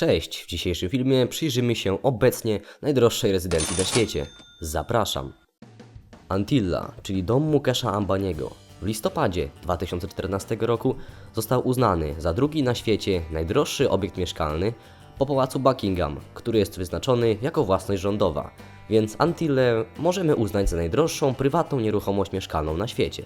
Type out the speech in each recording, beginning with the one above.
Cześć, w dzisiejszym filmie przyjrzymy się obecnie najdroższej rezydencji na świecie. Zapraszam. Antilla, czyli dom Mukesha Ambaniego, w listopadzie 2014 roku został uznany za drugi na świecie najdroższy obiekt mieszkalny po pałacu Buckingham, który jest wyznaczony jako własność rządowa, więc Antillę możemy uznać za najdroższą prywatną nieruchomość mieszkalną na świecie.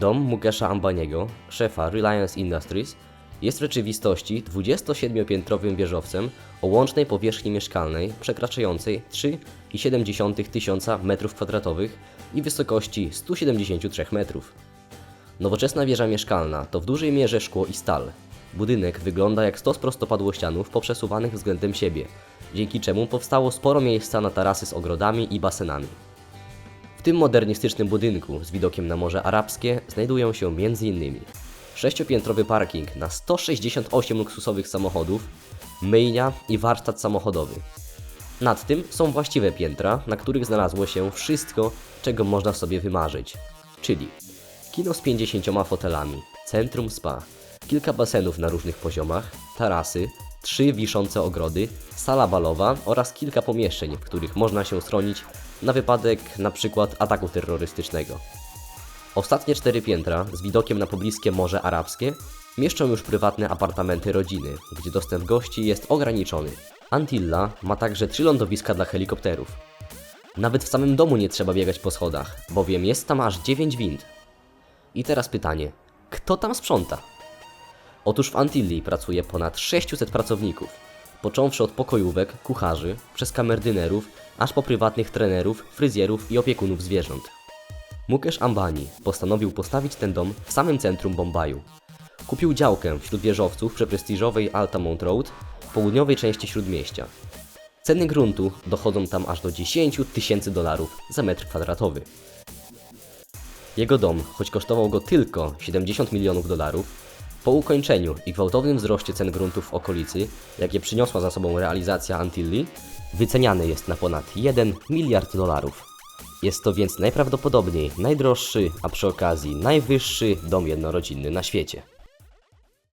Dom Mukesha Ambaniego, szefa Reliance Industries, jest w rzeczywistości 27-piętrowym wieżowcem o łącznej powierzchni mieszkalnej przekraczającej 3,7 tysiąca m2 i wysokości 173 metrów. Nowoczesna wieża mieszkalna to w dużej mierze szkło i stal. Budynek wygląda jak stos prostopadłościanów poprzesuwanych względem siebie, dzięki czemu powstało sporo miejsca na tarasy z ogrodami i basenami. W tym modernistycznym budynku z widokiem na Morze Arabskie znajdują się m.in. sześciopiętrowy parking na 168 luksusowych samochodów, myjnia i warsztat samochodowy. Nad tym są właściwe piętra, na których znalazło się wszystko, czego można sobie wymarzyć, czyli kino z 50 fotelami, centrum spa, kilka basenów na różnych poziomach, tarasy, trzy wiszące ogrody, sala balowa oraz kilka pomieszczeń, w których można się schronić na wypadek np. ataku terrorystycznego. Ostatnie cztery piętra z widokiem na pobliskie Morze Arabskie mieszczą już prywatne apartamenty rodziny, gdzie dostęp gości jest ograniczony. Antilla ma także trzy lądowiska dla helikopterów. Nawet w samym domu nie trzeba biegać po schodach, bowiem jest tam aż 9 wind. I teraz pytanie, kto tam sprząta? Otóż w Antilli pracuje ponad 600 pracowników, począwszy od pokojówek, kucharzy, przez kamerdynerów, aż po prywatnych trenerów, fryzjerów i opiekunów zwierząt. Mukesh Ambani postanowił postawić ten dom w samym centrum Bombaju. Kupił działkę wśród wieżowców przy prestiżowej Altamont Road w południowej części śródmieścia. Ceny gruntu dochodzą tam aż do 10 tysięcy dolarów za metr kwadratowy. Jego dom, choć kosztował go tylko 70 milionów dolarów, po ukończeniu i gwałtownym wzroście cen gruntów w okolicy, jakie przyniosła za sobą realizacja Antilli, wyceniany jest na ponad 1 miliard dolarów. Jest to więc najprawdopodobniej najdroższy, a przy okazji najwyższy dom jednorodzinny na świecie.